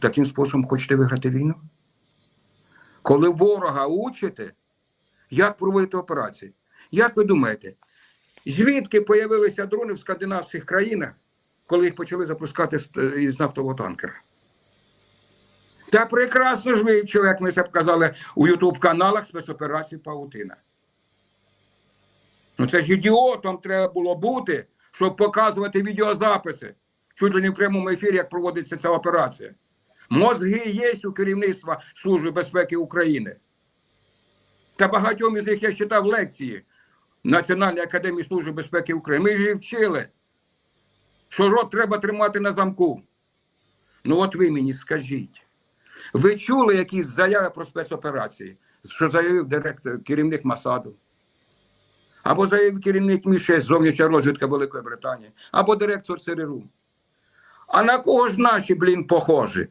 Таким способом хочете виграти війну? Коли ворога учите, як проводити операції? Як ви думаєте, звідки появилися дрони в скандинавських країнах, коли їх почали запускати з- е, нафтового танкера? Та прекрасно ж вивчили, як ми це показали у Ютуб-каналах спецоперації Паутина. Ну це ж ідіотом треба було бути, щоб показувати відеозаписи. Чуть ли не в прямому ефірі, як проводиться ця операція. Мозги є у керівництва Служби безпеки України. Та багатьом із них я читав лекції Національної академії Служби безпеки України. Ми ж вчили, що рот треба тримати на замку. Ну от ви мені скажіть, ви чули якісь заяви про спецоперації, що заявив директор, керівник Масаду? Або заявив керівник МІШЕ зовнішня розвідка Великої Британії, або директор ЦРУ. А на кого ж наші, блін, похожі?